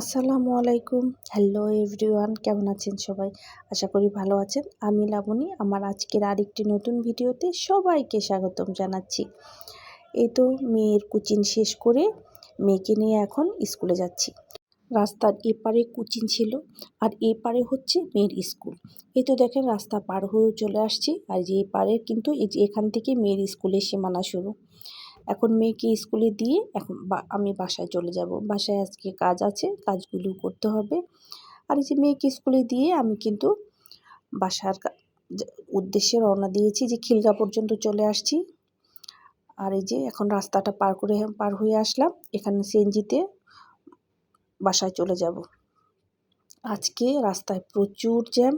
আসসালামু আলাইকুম। Hello everyone কেমন আছেন সবাই? আশা করি ভালো আছেন। আমি লাবণী, আমার আজকের আরেকটি নতুন ভিডিওতে সবাইকে স্বাগতম জানাচ্ছি। এই তো মেয়ের কোচিং শেষ করে মেয়েকে নিয়ে এখন স্কুলে যাচ্ছি। রাস্তার এপারে কোচিং ছিল, আর এপারে হচ্ছে মেয়ের স্কুল। এই তো দেখেন রাস্তা পার হয়ে চলে আসছি, আর যে এপারে কিন্তু এই যে এখান থেকে মেয়ের স্কুলের সীমানা শুরু। এখন মেয়েকে স্কুলে দিয়ে এখন আমি বাসায় চলে যাব। বাসায় আজকে কাজ আছে, কাজগুলো করতে হবে। আর এই যে মেয়েকে স্কুলে দিয়ে আমি কিন্তু বাসার উদ্দেশ্যে রওনা দিয়েছি যে খিলগা পর্যন্ত চলে আসছি। আর এই যে এখন রাস্তাটা পার করে পার হয়ে আসলাম। এখানে সিএনজিতে বাসায় চলে যাব। আজকে রাস্তায় প্রচুর জ্যাম,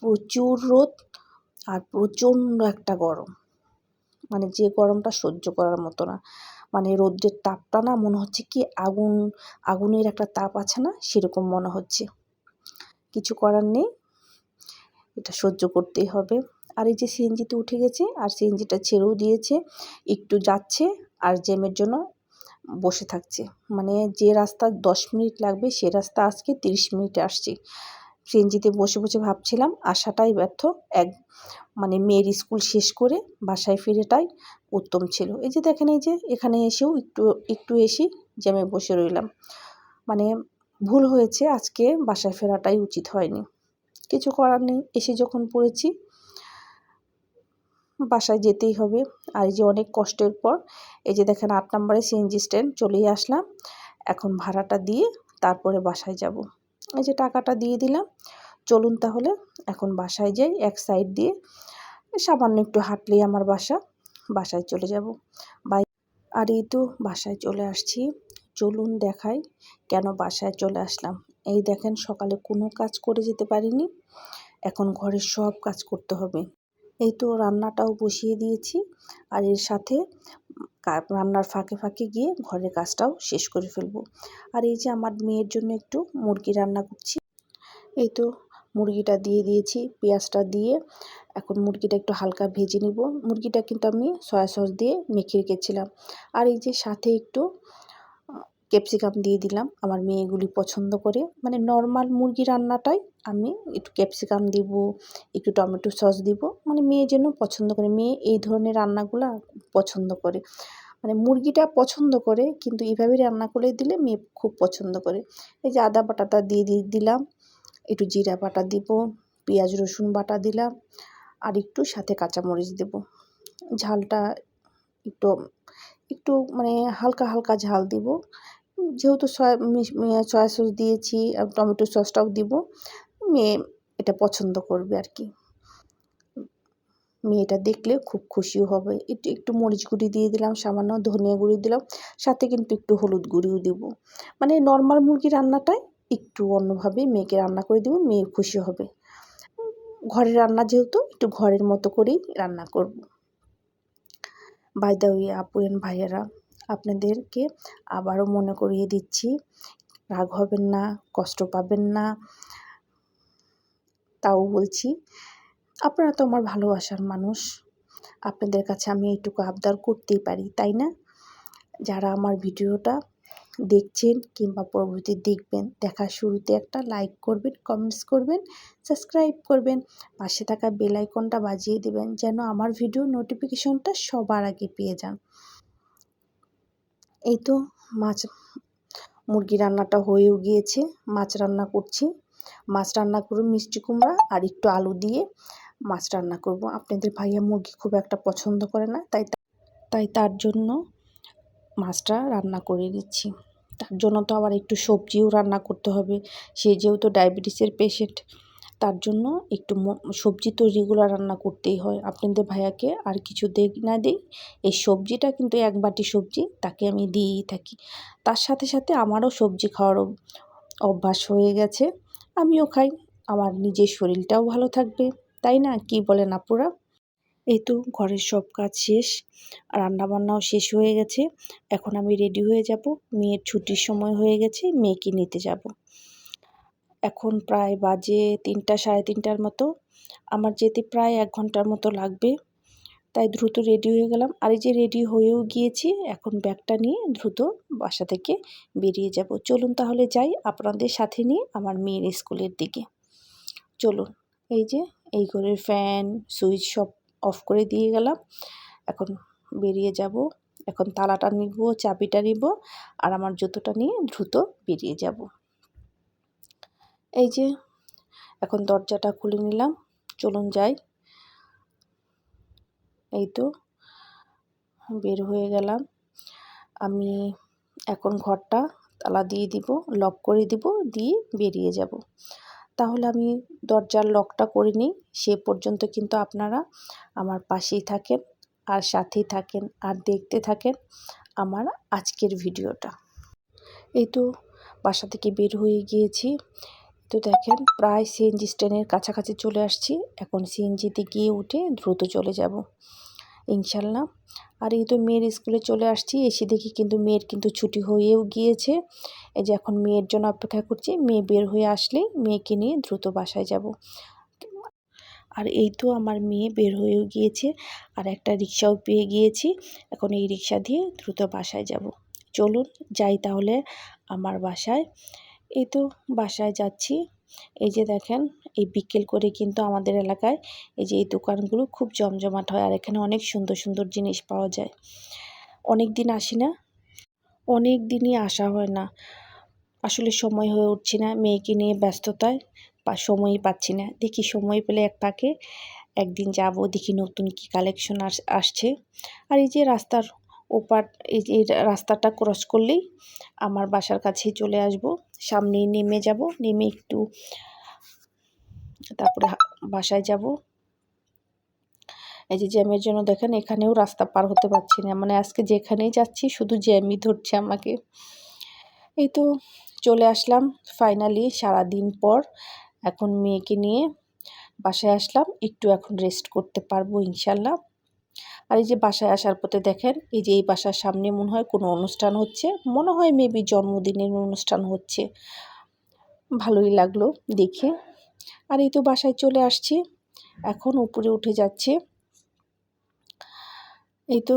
প্রচুর রোদ আর প্রচণ্ড একটা গরম। মানে যে গরমটা সহ্য করার মতো না। মানে রৌদ্রের তাপটা না মনে হচ্ছে কি আগুন, আগুনের একটা তাপ আছে না, সেরকম মনে হচ্ছে। কিছু করার নেই। এটা সহ্য করতেই হবে। আর এই যে সিএনজিতে উঠে গেছে, আর সিএনজিটা ছেড়েও দিয়েছে, একটু যাচ্ছে, আর জ্যামের জন্য বসে থাকছে। মানে যে রাস্তা দশ মিনিট লাগবে, সে রাস্তা আজকে তিরিশ মিনিটে আসছি। সিএনজিতে বসে বসে ভাবছিলাম, আসাটাই ব্যর্থ। এক মানে মেয়ের স্কুল শেষ করে বাসায় ফিরেটাই উত্তম ছিল। এই যে দেখেন, এই যে এখানে এসেও একটু একটু এসে জ্যামে বসে রইলাম। মানে ভুল হয়েছে, আজকে বাসায় ফেরাটাই উচিত হয়নি। কিছু করার নেই, এসে যখন পড়েছি, বাসায় যেতেই হবে। আর এই যে অনেক কষ্টের পর, এই যে দেখেন আট নম্বরে সিএনজি স্ট্যান্ড চলেই আসলাম। এখন ভাড়াটা দিয়ে তারপরে বাসায় যাব। এই যে টাকাটা দিয়ে দিলাম চলুন তাহলে, এখন বাসায় যাই এক সাইড দিয়ে। সামান্য একটু হাঁটলেই আমার বাসা, বাসায় চলে যাব। বাই আর এই তো বাসায় চলে আসছি। চলুন দেখাই কেন বাসায় চলে আসলাম। এই দেখেন সকালে কোনো কাজ করে যেতে পারিনি, এখন ঘরের সব কাজ করতে হবে। এই তো রান্নাটাও বসিয়ে দিয়েছি, আর এর সাথে রান্নার ফাঁকে ফাঁকে গিয়ে ঘরের কাজটাও শেষ করে ফেলব। আর এই যে আমার মেয়ের জন্য একটু মুরগি রান্না করছি। এই তো মুরগিটা দিয়ে দিয়েছি, পেঁয়াজটা দিয়ে। এখন মুরগিটা একটু হালকা ভেজে নিব। মুরগিটা কিন্তু আমি সয়া সস দিয়ে মেখে রেখেছিলাম। আর এই যে সাথে একটু ক্যাপসিকাম দিয়ে দিলাম। আমার মেয়েগুলি পছন্দ করে। মানে নর্মাল মুরগি রান্নাটাই আমি একটু ক্যাপসিকাম দিব, একটু টমেটো সস দিব। মানে মেয়ে যেন পছন্দ করে, মেয়ে এই ধরনের রান্নাগুলো পছন্দ করে। মানে মুরগিটা পছন্দ করে, কিন্তু এইভাবে রান্না করে দিলে মেয়ে খুব পছন্দ করে। এই যে আদা বাটাটা দিয়ে দিয়ে দিলাম। একটু জিরা বাটা দিব, পেঁয়াজ, রসুন বাটা দিলাম, আর একটু সাথে কাঁচামরিচ দেব। ঝালটা একটু একটু মানে হালকা হালকা ঝাল দিব। যেহেতু সয়া সয়া সস দিয়েছি আর টমেটো সসটাও দিব, মেয়ে এটা পছন্দ করবে আর কি। মেয়েটা দেখলে খুব খুশিও হবে। একটু একটু মরিচ গুঁড়ি দিয়ে দিলাম, সামান্য ধনিয়া গুঁড়ি দিলাম, সাথে কিন্তু একটু হলুদ গুঁড়িও দিব। মানে নর্মাল মুরগি রান্নাটায় একটু অন্যভাবে মেয়েকে রান্না করে দেবো, মেয়ে খুশি হবে। ঘরের রান্না যেহেতু, একটু ঘরের মতো করেই রান্না করব। বাই দা আপু এন ভাইয়েরা, আপনাদেরকে আবারও মনে করিয়ে দিচ্ছি, রাগ হবেন না, কষ্ট পাবেন না। তাও বলছি, আপনারা তো আমার ভালোবাসার মানুষ। আপনাদের কাছে আমি এইটুকু আবদার করতেই পারি, তাই না? যারা আমার ভিডিওটা দেখছেন কিংবা পরবর্তী দেখবেন, দেখার শুরুতে একটা লাইক করবেন কমেন্টস করবেন সাবস্ক্রাইব করবেন, পাশে থাকা বেল আইকনটা বাজিয়ে দেবেন যেন আমার ভিডিও নোটিফিকেশনটা সবার আগে পেয়ে যান। এই তো মাছ, মুরগি রান্নাটা হয়েও গিয়েছে, মাছ রান্না করছি। মাছ রান্না করে মিষ্টি কুমড়া আর একটু আলু দিয়ে মাছ রান্না করব। আপনাদের ভাইয়া মুরগি খুব একটা পছন্দ করে না, তাই তাই তার জন্য মাছটা রান্না করে দিচ্ছি তার জন্য তো আবার একটু সবজিও রান্না করতে হবে। সে যেহেতু ডায়াবেটিসের পেশেন্ট, তার জন্য একটু সবজি তো রেগুলার রান্না করতেই হয়। আপনাদের ভাইয়াকে আর কিছু দেই না দিই, এই সবজিটা কিন্তু এক বাটি সবজি, তাকে আমি দিয়েই থাকি। তার সাথে সাথে আমারও সবজি খাওয়ার অভ্যাস হয়ে গেছে। আমিও খাই, আমার নিজের শরীরটাও ভালো থাকবে, তাই না? কি বলেন আপুরা? এই তো ঘরের সব কাজ শেষ, রান্নাবান্নাও শেষ হয়ে গেছে। এখন আমি রেডি হয়ে যাব, মেয়ের ছুটির সময় হয়ে গেছে, মেয়েকে নিতে যাব। এখন প্রায় বাজে তিনটা, সাড়ে তিনটার মতো। আমার যেতে প্রায় এক ঘণ্টার মতো লাগবে, তাই দ্রুত রেডি হয়ে গেলাম। আর এই যে রেডি হয়েও গিয়েছি, এখন ব্যাগটা নিয়ে দ্রুত বাসা থেকে বেরিয়ে যাব। চলুন তাহলে যাই আপনাদের সাথে নিয়ে আমার মেয়ের স্কুলের দিকে। চলুন, এই যে এই ঘরের ফ্যান সুইচ সব অফ করে দিয়ে গেলাম। এখন বেরিয়ে যাব। এখন তালাটা নিব, চাবিটা নিব আর আমার জুতোটা নিয়ে দ্রুত বেরিয়ে যাব। এই যে, এখন দরজাটা খুলে নিলাম। চলুন যাই। এই তো, বের হয়ে গেলাম। আমি এখন ঘরটা তালা দিয়ে দিব, লক করে দিব, দিয়ে বেরিয়ে যাব। তাহলে আমি দরজার লকটা করে নিই। সে পর্যন্ত কিন্তু আপনারা আমার পাশেই থাকেন আর সাথেই থাকেন আর দেখতে থাকেন আমার আজকের ভিডিওটা। এই তো বাসা থেকে বের হয়ে গিয়েছি। তো দেখেন প্রায় সিএনজি স্ট্যান্ডের কাছাকাছি চলে আসছি। এখন সিএনজিতে গিয়ে উঠে দ্রুত চলে যাব। ইনশাল্লাহ। আর এই তো মেয়ের স্কুলে চলে আসছি, এসে দেখি কিন্তু মেয়ের কিন্তু ছুটি হয়েও গিয়েছে। এই যে এখন মেয়ের জন্য অপেক্ষা করছি, মেয়ে বের হয়ে আসলেই মেয়েকে নিয়ে দ্রুত বাসায় যাব। আর এই তো আমার মেয়ে বের হয়েও গিয়েছে, আর একটা রিক্সাও পেয়ে গিয়েছি। এখন এই রিক্সা দিয়ে দ্রুত বাসায় যাব। চলুন, যাই তাহলে আমার বাসায়। এই তো বাসায় যাচ্ছি। এই যে দেখেন, এই বিকেল করে কিন্তু আমাদের এলাকায় এই যে এই দোকানগুলো খুব জমজমাট হয় আর এখানে অনেক সুন্দর সুন্দর জিনিস পাওয়া যায়। অনেক দিন আসি না, অনেক দিনই আসা হয় না। আসলে সময় হয়ে উঠছি না, মেয়েকে নিয়ে ব্যস্ততায় বা সময়ই পাচ্ছি না। দেখি সময় পেলে এক পাকে একদিন যাব, দেখি নতুন কি কালেকশন আসছে। আর এই যে রাস্তার ওপার এই রাস্তাটা ক্রস করলেই আমার বাসার কাছেই চলে আসব। সামনেই নেমে যাব, নেমে একটু তারপরে বাসায় যাব। এই যে জ্যামের জন্য দেখেন এখানেও রাস্তা পার হতে পারছি না। মানে আজকে যেখানেই যাচ্ছি শুধু জ্যামই ধরছে আমাকে। এই তো চলে আসলাম ফাইনালি সারা দিন পর। এখন মেয়েকে নিয়ে বাসায় আসলাম, একটু এখন রেস্ট করতে পারব ইনশাল্লাহ। আর এই যে বাসায় আসার পথে দেখেন, এই যে এই বাসার সামনে মনে হয় কোনো অনুষ্ঠান হচ্ছে। মনে হয় মেবি জন্মদিনের অনুষ্ঠান হচ্ছে। ভালোই লাগল দেখে। আর এই তো বাসায় চলে আসছি। এখন উপরে উঠে যাচ্ছে। এই তো